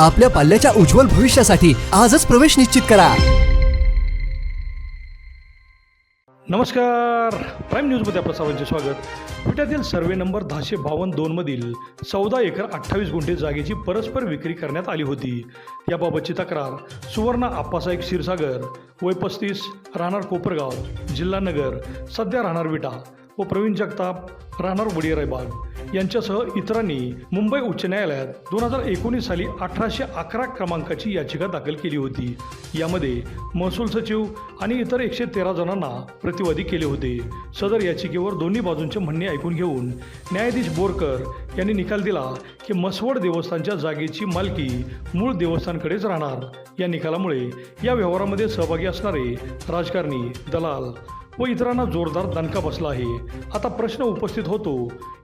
आपल्या पाल्याच्या उज्ज्वल भविष्यासाठी आजच प्रवेश निश्चित करा. नमस्कार. प्राईम न्यूजमध्ये आपलं सर्वांचे स्वागत. विट्यातील सर्वे नंबर दहाशे बावन्न दोनमधील चौदा एकर अठ्ठावीस गुंठे जागेची परस्पर विक्री करण्यात आली होती. याबाबतची तक्रार सुवर्ण आप्पासाहेब क्षीरसागर वय पस्तीस राहणार कोपरगाव जिल्हा नगर सध्या राहणार विटा व प्रवीण जगताप राहणार वडियरायबाग यांच्यासह इतरांनी मुंबई उच्च न्यायालयात दोन हजार एकोणीस साली अठराशे अकरा क्रमांकाची याचिका दाखल केली होती. यामध्ये महसूल सचिव आणि इतर एकशे तेरा जणांना प्रतिवादी केले होते. सदर याचिकेवर दोन्ही बाजूंचे म्हणणे ऐकून घेऊन न्यायाधीश बोरकर यांनी निकाल दिला की मसवड देवस्थानच्या जागेची मालकी मूळ देवस्थानकडेच राहणार. या निकालामुळे या व्यवहारामध्ये सहभागी असणारे राजकारणी दलाल व इतरांना जोरदार दणका बसला आहे. आता प्रश्न उपस्थित होतो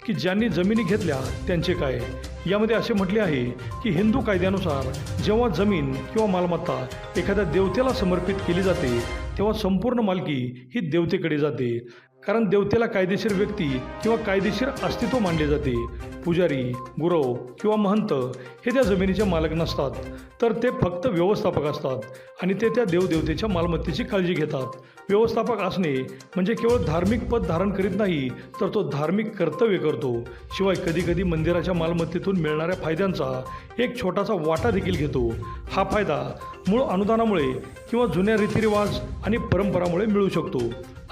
की ज्यांनी जमिनी घेतल्या त्यांचे काय? यामध्ये असे म्हटले आहे की हिंदू कायद्यानुसार जेव्हा जमीन किंवा मालमत्ता एखाद्या देवतेला समर्पित केली जाते तेव्हा संपूर्ण मालकी ही देवतेकडे जाते. कारण देवतेला कायदेशीर व्यक्ती किंवा कायदेशीर अस्तित्व मानले जाते. पुजारी गुरव किंवा महंत हे त्या जमिनीचे मालक नसतात. तर ते फक्त व्यवस्थापक असतात आणि ते त्या देवदेवतेच्या मालमत्तेची काळजी घेतात. व्यवस्थापक असणे म्हणजे केवळ धार्मिक पद धारण करीत नाही तर तो धार्मिक कर्तव्य करतो. शिवाय कधीकधी मंदिराच्या मालमत्तेतून मिळणाऱ्या फायद्यांचा एक छोटासा वाटा देखील घेतो. हा फायदा मूळ अनुदानामुळे किंवा जुन्या रीतिरिवाज आणि परंपरामुळे मिळू शकतो.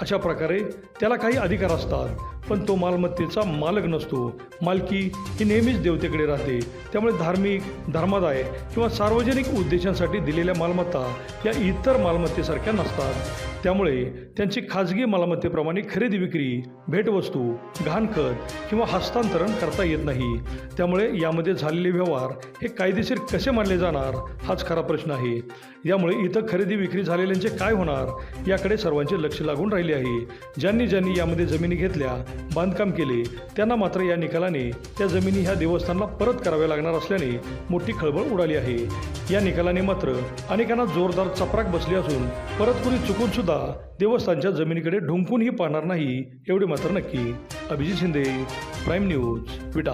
अशा प्रकारे त्याला काही अधिकार असतात. पण तो मालमत्तेचा मालक नसतो. मालकी ही नेहमीच देवतेकडे राहते. त्यामुळे धार्मिक धर्मादाय किंवा सार्वजनिक उद्देशांसाठी दिलेल्या मालमत्ता या इतर मालमत्तेसारख्या नसतात. त्यामुळे त्यांची खाजगी मालमत्तेप्रमाणे खरेदी विक्री भेटवस्तू घाणखत किंवा हस्तांतरण करता येत नाही. त्यामुळे यामध्ये झालेले व्यवहार हे कायदेशीर कसे मानले जाणार हाच खरा प्रश्न आहे. यामुळे इथं खरेदी विक्री झालेल्यांचे काय होणार याकडे सर्वांचे लक्ष लागून राहिले आहे. ज्यांनी ज्यांनी यामध्ये जमिनी घेतल्या बांधकाम केले. त्यांना मात्र या निकालाने त्या जमिनी ह्या देवस्थानला परत कराव्या लागणार असल्याने मोठी खळबळ उडाली आहे. या निकालाने मात्र अनेकांना जोरदार चपराक बसली असून परत कुणी चुकून सुद्धा देवस्थानच्या जमिनीकडे ढुंकूनही पाहणार नाही एवढे मात्र नक्की. Abhijit Shinde prime news Vita.